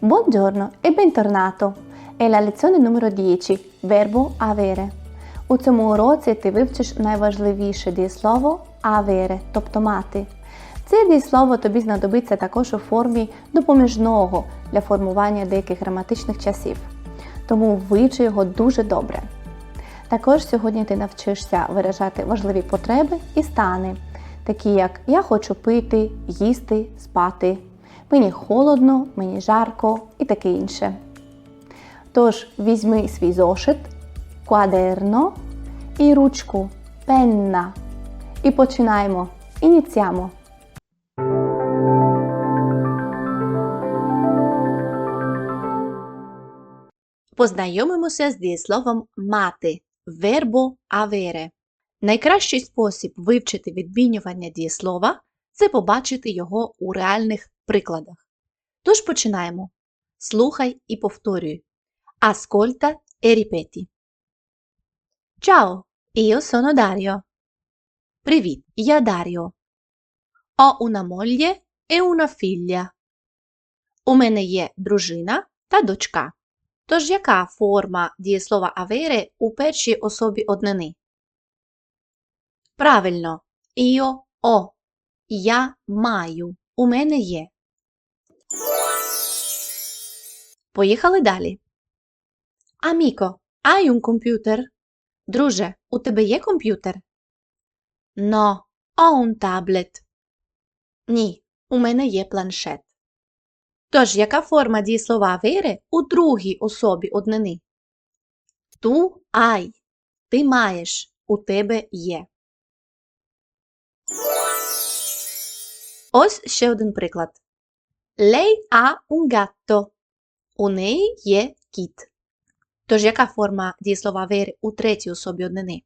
Buongiorno e bentornato! È la lezione numero 10, verbo avere. У цьому уроці ти вивчиш найважливіше дієслово avere, тобто мати. Це дієслово тобі знадобиться також у формі допоміжного для формування деяких граматичних часів. Тому вивчи його дуже добре. Також сьогодні ти навчишся виражати важливі потреби і стани, такі як я хочу пити, їсти, спати, мені холодно, мені жарко і таке інше. Тож візьми свій зошит, quaderno і ручку penna. І починаємо. Ініціamo. Познайомимося з дієсловом мати вербо avere. Найкращий спосіб вивчити відмінювання дієслова це побачити його у реальних прикладах. Тож починаємо. Слухай і повторюй. Ascolta e ripeti. Ciao, io sono Dario. Привіт, я Даріо. Ho una moglie e una figlia. У мене є дружина та дочка. Тож яка форма дієслова avere у першій особі однини? Правильно, io ho. Я маю. У мене є. Поїхали далі. Amico, hai un computer? Друже, у тебе є комп'ютер? No, ho un tablet. Ні, у мене є планшет. Тож, яка форма дієслова avere у другій особі однини? Ту ай. Ти маєш. У тебе є. Ось ще один приклад. Lei ha un gatto. У неї є кіт. Тож, яка форма дієслова avere у третій особі однини?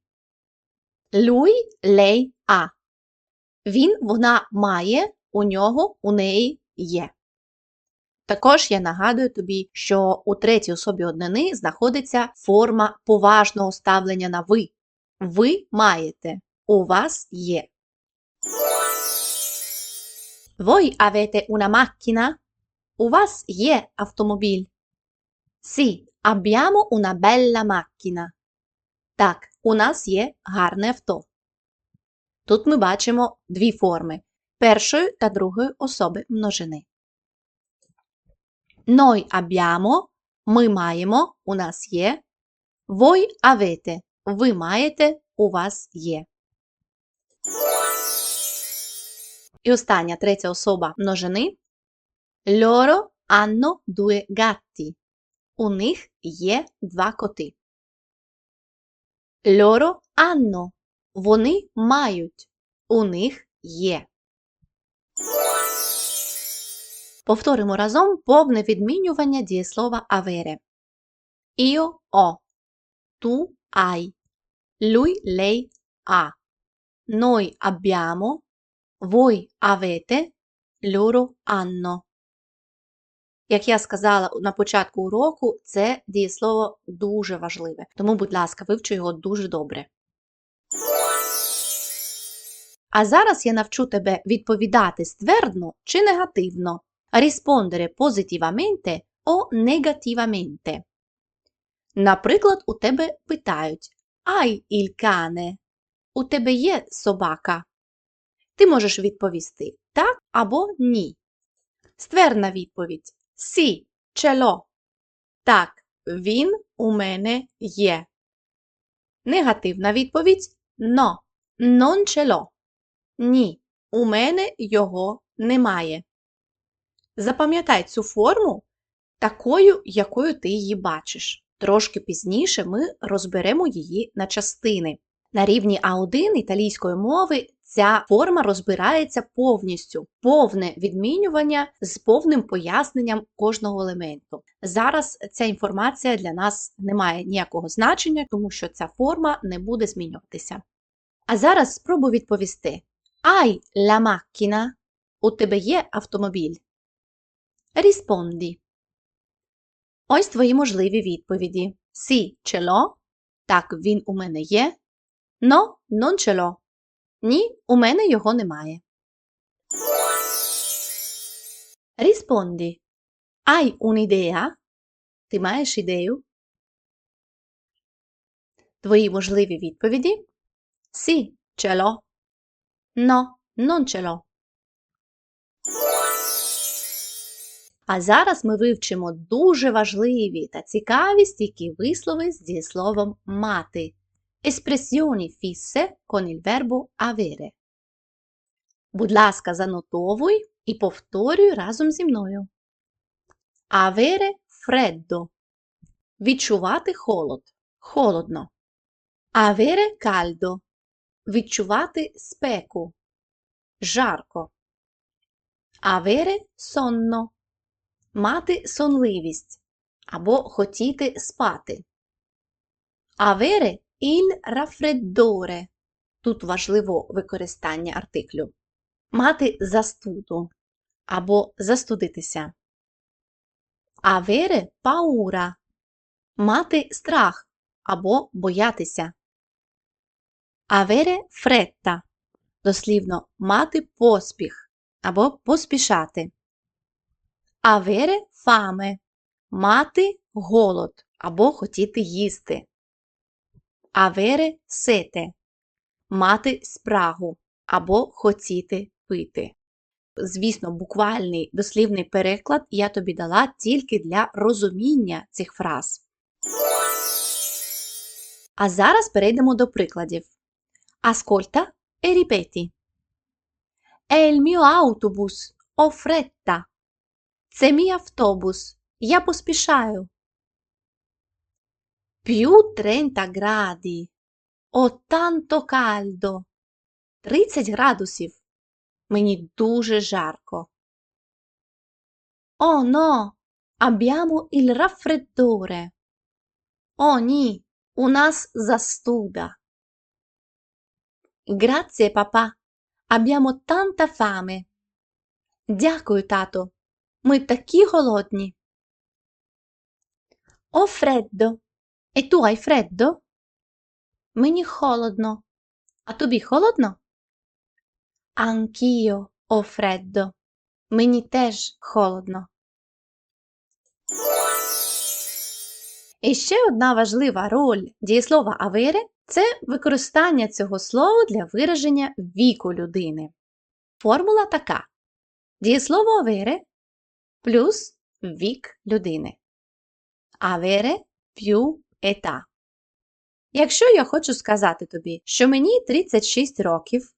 Lui, lei ha. Він, вона має, у нього, у неї є. Також я нагадую тобі, що у третій особі однини знаходиться форма поважного ставлення на ви. Ви маєте, у вас є. Voi avete una macchina? У вас є автомобіль. Sì, abbiamo una bella macchina. Так, у нас є гарне авто. Тут ми бачимо дві форми першої та другої особи множини. Noi abbiamo, ми маємо, у нас є. Voi avete, ви маєте, у вас є. І остання третя особа множини. Loro hanno due gatti. У них є два коти. Loro hanno. Вони мають. У них є. Повторимо разом повне відмінювання. Tu hai. Lui, lei ha. Noi abbiamo. Voi avete. Loro hanno. Як я сказала на початку уроку, це дієслово дуже важливе. Тому, будь ласка, вивчу його дуже добре. А зараз я навчу тебе відповідати ствердно чи негативно, rispondere positivamente o negativamente. Наприклад, у тебе питають Ай cane? У тебе є собака? Ти можеш відповісти так або ні. Ствердна відповідь Сі, чело. Так, він у мене є. Негативна відповідь но, non l'ho. Ні, у мене його немає. Запам'ятай цю форму такою, якою ти її бачиш. Трошки пізніше ми розберемо її на частини. На рівні А1 італійської мови ця форма розбирається повністю, повне відмінювання з повним поясненням кожного елементу. Зараз ця інформація для нас не має ніякого значення, тому що ця форма не буде змінюватися. А зараз спробуй відповісти: Ай la macchina? У тебе є автомобіль? Rispondi. Ось твої можливі відповіді. Сі, l'ho. Так, він у мене є. No, non ce l'ho. Ні, у мене його немає. Rispondi. Hai un'idea? Ти маєш ідею? Твої можливі відповіді? Sì, ce l'ho. No, non ce l'ho. А зараз ми вивчимо дуже важливі та цікаві стійкі вислови з дієсловом мати. Espressioni fisse con il verbo avere. Будь ласка, занотовуй і повторюй разом зі мною. Avere freddo. Відчувати холод. Холодно. Avere caldo. Відчувати спеку. Жарко. Avere sonno. Мати сонливість або хотіти спати. Avere il raffreddore. Тут важливо використання артиклю. Мати застуду або застудитися. Avere paura. Мати страх або боятися. Avere fretta. Дослівно мати поспіх або поспішати. Avere fame. Мати голод або хотіти їсти. Avere sete. Мати спрагу або хотіти пити. Звісно, буквальний дослівний переклад я тобі дала тільки для розуміння цих фраз. А зараз перейдемо до прикладів. Ascolta e ripeti. È il mio autobus. Ho fretta. Це мій автобус. Я поспішаю. Più 30 граді. О, танто кальдо. 30 градусів. Мені дуже жарко. О, но! Abbiamo il raffreddore. О, ні, у нас застуда. Grazie, papà. Abbiamo tanta fame. Дякую, тато. Ми такі голодні. Ho freddo. E tu hai freddo? Мені холодно. А тобі холодно? Anch'io ho freddo. Мені теж холодно. І ще одна важлива роль дієслова авери це використання цього слова для вираження віку людини. Формула така: дієслово авери плюс вік людини. Avere più età. Якщо я хочу сказати тобі, що мені 36 років,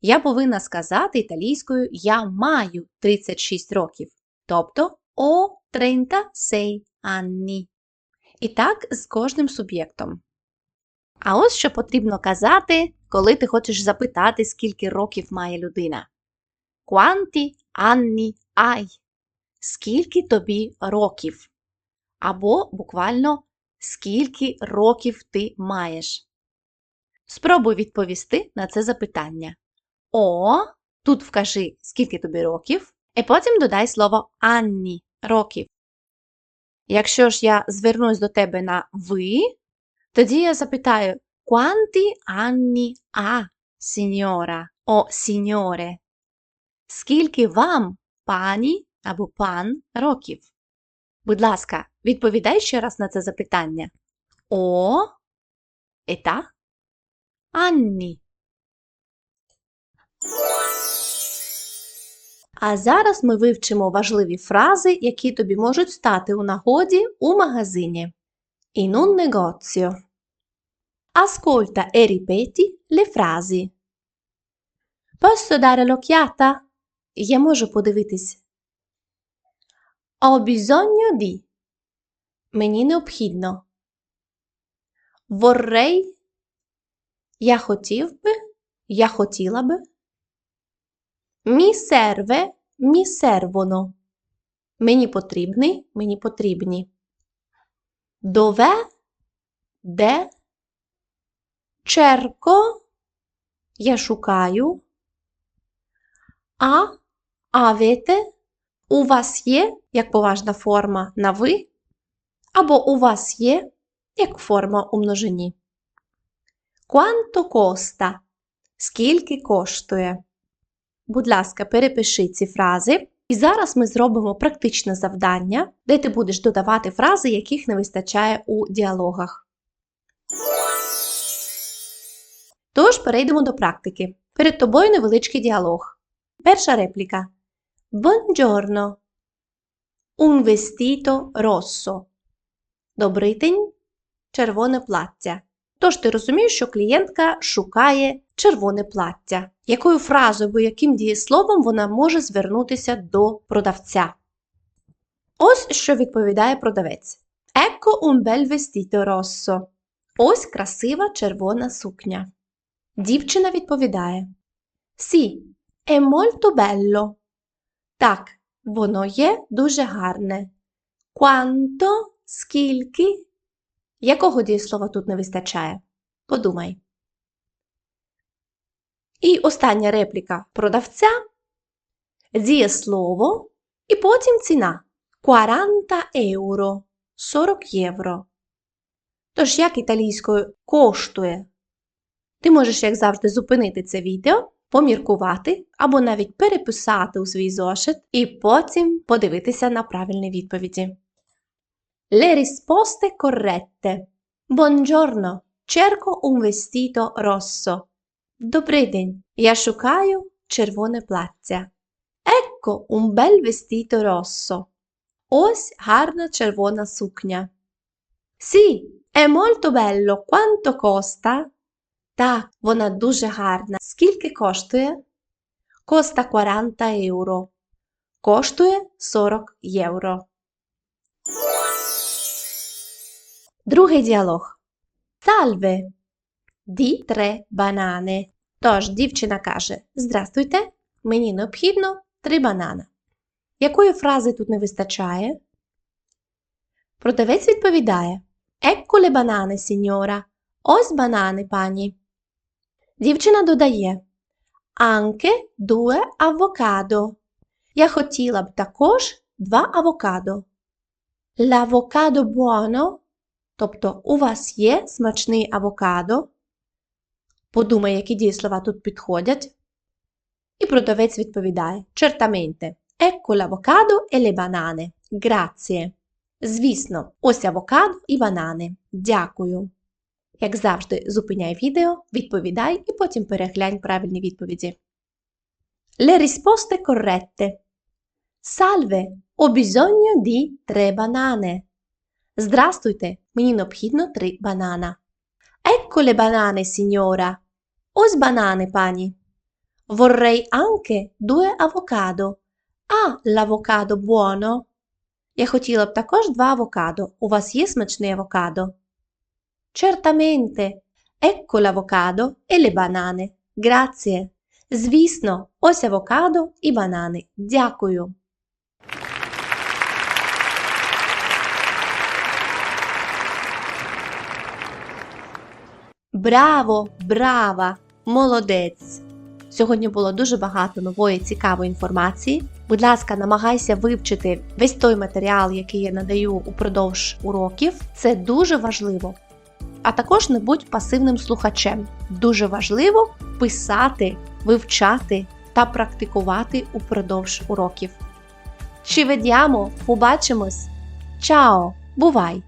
я повинна сказати італійською я маю 36 років, тобто о 36 anni. І так з кожним суб'єктом. А ось що потрібно казати, коли ти хочеш запитати, скільки років має людина. Quanti anni hai? Скільки тобі років? Або буквально скільки років ти маєш. Спробуй відповісти на це запитання. О, тут вкажи, скільки тобі років, і потім додай слово анні років. Якщо ж я звернусь до тебе на ви, тоді я запитаю Quanti anni ha, signora о signore? Скільки вам, пані або пан, років? Будь ласка, відповідай ще раз на це запитання. О, ета, Анні. А зараз ми вивчимо важливі фрази, які тобі можуть стати у нагоді у магазині. In un negozio. Ascolta e ripeti le frasi. Posso dare l'occhiata? Я можу подивитись. Ho bisogno di. Мені необхідно. Vorrei. Я хотів би. Я хотіла би. Mi serve. Mi servono. Мені потрібний. Мені потрібні. Dov'è? Де? Cerco. Я шукаю. А. Avete. У вас є як поважна форма на ви, або у вас є як форма у множині. Quanto costa? Скільки коштує? Будь ласка, перепиши ці фрази І зараз ми зробимо практичне завдання, де ти будеш додавати фрази, яких не вистачає у діалогах. Тож перейдемо до практики. Перед тобою невеличкий діалог. Перша репліка. Buongiorno. Un vestito rosso. Добрий день. Червоне плаття. Тож ти розумієш, що клієнтка шукає червоне плаття. Якою фразою або яким дієсловом вона може звернутися до продавця? Ось що відповідає продавець. Ecco un bel vestito rosso. Ось красива червона сукня. Дівчина відповідає: Сі, è molto bello. Так, воно є дуже гарне. Quanto, скільки? Якого дієслова тут не вистачає? Подумай. І остання репліка продавця. Дієслово і потім ціна 40 євро. 40 євро. Тож, як італійською коштує? Ти можеш, як завжди, зупинити це відео, поміркувати або навіть переписати у свій зошит і потім подивитися на правильні відповіді. Le risposte corrette. Buongiorno, cerco un vestito rosso. Добрий день. Я шукаю червоне плаття. Ecco un bel vestito rosso. Ось гарна червона сукня. Sì, è molto bello. Quanto costa? Так, вона дуже гарна. Скільки коштує? Коста 40 євро. Коштує 40 євро. Другий діалог. Salve. Ді tre банани. Тож дівчина каже: Здрастуйте, мені необхідно три банана. Якої фрази тут не вистачає? Продавець відповідає: Ecco le banane, signora. Ось банани, пані. Дівчина додає Anche due avocado. Я хотіла б також два авокадо. L'avocado buono, тобто у вас є смачний авокадо. Подумай, які дієслова тут підходять. І продавець відповідає Certamente. Ecco l'avocado e le banane. Grazie. Звісно, ось авокадо і банани. Дякую. Як завжди, зупиняй відео, відповідай і потім переглянь правильні відповіді. Le risposte corrette. Salve, ho bisogno di tre banane. Здрастуйте, мені необхідно три банана. Ecco le banane, signora. Ось банани, пані. Vorrei anche due avocado. А, l'avocado buono. Я хотіла б також два авокадо. У вас є смачний авокадо? Certamente. Ecco l'avocado e le banane. Grazie. Звісно, ось авокадо і банани. Дякую. Браво, брава, молодець! Сьогодні було дуже багато нової цікавої інформації. Будь ласка, намагайся вивчити весь той матеріал, який я надаю упродовж уроків. Це дуже важливо. А також не будь пасивним слухачем. Дуже важливо писати, вивчати та практикувати упродовж уроків. Ci vediamo, побачимось! Чао! Бувай!